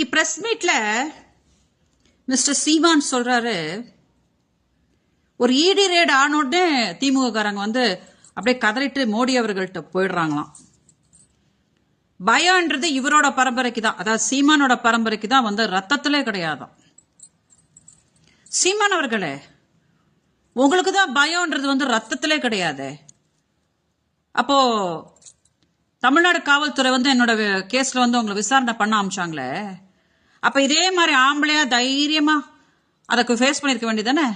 இன்னைக்கு பிரஸ் மீட்ல மிஸ்டர் சீமான் சொல்றாரு ஒரு இடி ரேடு ஆனோடனே திமுககாரங்க வந்து அப்படியே கதறிட்டு மோடி அவர்கள்ட்ட போயிடுறாங்களாம். பயம்ன்றது இவரோட பரம்பரைக்கு தான் அதாவது சீமானோட பரம்பரைக்கு தான் வந்து ரத்தத்திலே கிடையாதான் சீமான் அவர்களே உங்களுக்கு தான் பயம்ன்றது வந்து ரத்தத்திலே கிடையாது. அப்போ தமிழ்நாடு காவல்துறை வந்து என்னோட கேஸ்ல வந்து உங்களை விசாரணை பண்ண அமிச்சாங்களே அப்ப இதே மாதிரி ஆம்பளையா தைரியமா அதை ஃபேஸ் பண்ணிருக்க வேண்டியதானே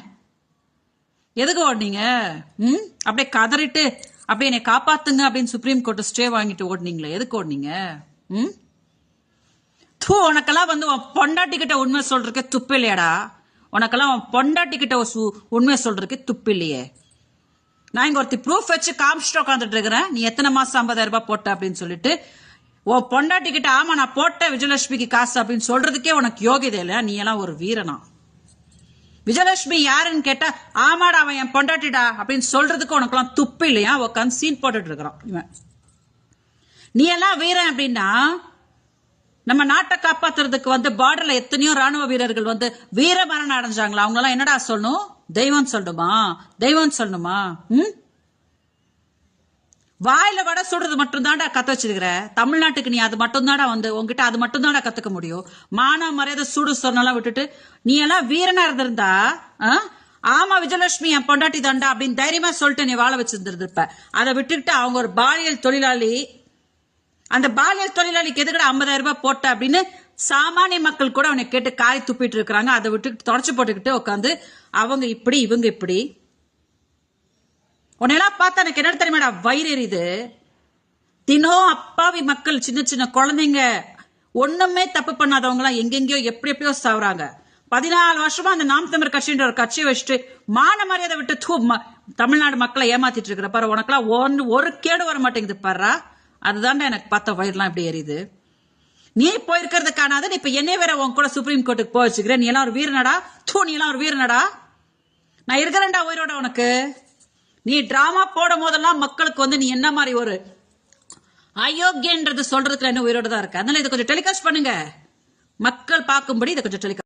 எதுக்கு ஓடுனீங்க? ம்? அப்படியே கதறிட்டு அப்படியே என்னை காப்பாத்துங்க அப்படின்னு சுப்ரீம் கோர்ட் ஸ்டே வாங்கிட்டு ஓடுனீங்களே எதுக்கு ஓடுனீங்க? ம்? தூ உனக்கெல்லாம் வந்து உன் பொண்டாட்டி கிட்ட உண்மை சொல்றதுக்கு துப்பு இல்லையாடா. உனக்கெல்லாம் உன் பொண்டாட்டி கிட்ட ஒரு உண்மை சொல்றதுக்கு துப்பு இல்லையே. நான் இங்க ஒருத்தி ப்ரூஃப் வச்சு காமிச்சிட்டு உட்காந்துட்டு இருக்கிறேன். நீ எத்தனை மாசம் ஐம்பதாயிரம் ரூபாய் போட்ட அப்படின்னு சொல்லிட்டு ஓ பொண்டாட்டி கிட்ட ஆமா நான் போட்டேன் விஜயலட்சுமிக்கு காசு அப்படின்னு சொல்றதுக்கே உனக்கு யோகியதை இல்லையா நீ எல்லாம் ஒரு வீரனா. விஜயலட்சுமி யாருன்னு கேட்டா ஆமாடா அவன் என் பொண்டாட்டிடா அப்படின்னு சொல்றதுக்கு உனக்கெல்லாம் துப்பு இல்லையா? உட்காந்து சீன் போட்டுட்டு இருக்கிறான் இவன். நீ எல்லாம் வீரன் அப்படின்னா நம்ம நாட்டை காப்பாத்துறதுக்கு வந்து பார்டர்ல எத்தனையோ ராணுவ வீரர்கள் வந்து வீர மரணம் அடைஞ்சாங்களா? அவங்க எல்லாம் என்னடா சொல்லணும்? தெய்வம் சொல்லணுமா? தெய்வம் சொல்லணுமா? ம்? வாயில வடை சுடுறது மட்டும் தான்டா கத்து வச்சிருக்கிற. தமிழ்நாட்டுக்கு நீ அது மட்டும் தான்டா வந்து உங்ககிட்ட அது மட்டும் தான்டா கத்துக்க முடியும். மானா மரியாதை சூடு சொன்னெல்லாம் விட்டுட்டு நீ எல்லாம் வீரனா இருந்திருந்தா ஆ? ஆமா விஜயலட்சுமி என் பொண்டாட்டி தாண்டா அப்படின்னு தைரியமா சொல்லிட்டு நீ வாழ வச்சிருந்திருப்ப அதை விட்டுக்கிட்டு அவங்க ஒரு பாலியல் தொழிலாளி அந்த பாலியல் தொழிலாளிக்கு எதுக்கட ஐம்பதாயிரம் ரூபாய் போட்ட அப்படின்னு சாமானிய மக்கள் கூட அவனை கேட்டு காய் துப்பிட்டு இருக்கிறாங்க. அதை விட்டு தொடச்சு போட்டுக்கிட்டு உட்காந்து அவங்க இப்படி இவங்க இப்படி உன்னெல்லாம் பார்த்தா எனக்கு என்ன தெரியுமாடா? வயிறு எரியுது. தினம் அப்பாவி மக்கள் சின்ன சின்ன குழந்தைங்க ஒண்ணுமே தப்பு பண்ணாதவங்களாம் எங்கெங்கயோ எப்படி எப்படியோ சாவுறாங்க. பதினாலு வருஷமா அந்த நாம் தமிழ் கட்சின்ற ஒரு கட்சியை வச்சுட்டு மான மரியாதை விட்டு தூ ம- தமிழ்நாடு மக்களை ஏமாத்திட்டு இருக்கிற பாரு உனக்கெல்லாம் ஒன்று ஒரு கேடு வர மாட்டேங்குது பாரா அதுதான்டா எனக்கு பார்த்த வயிறுலாம் இப்படி எரியுது. நீ போயிருக்கிறது காணாத இப்ப என்னைய வேற உன் கூட சுப்ரீம் கோர்ட்டுக்கு போய் வச்சுக்கிறேன் நீ எல்லாம் ஒரு வீரனடா? தூ நீ எல்லாம் ஒரு வீரனடா? நான் இருக்கிறேன்டா உயிரோட உனக்கு. நீ டிராமா போடும் போதெல்லாம் மக்களுக்கு வந்து நீ என்ன மாதிரி ஒரு அயோக்கியன்றது சொல்றதுக்கு என்ன உயிரோட தான் இருக்கு? அதனால இதை கொஞ்சம் டெலிகாஸ்ட் பண்ணுங்க. மக்கள் பார்க்கும்படி இதை கொஞ்சம் டெலிகாஸ்ட்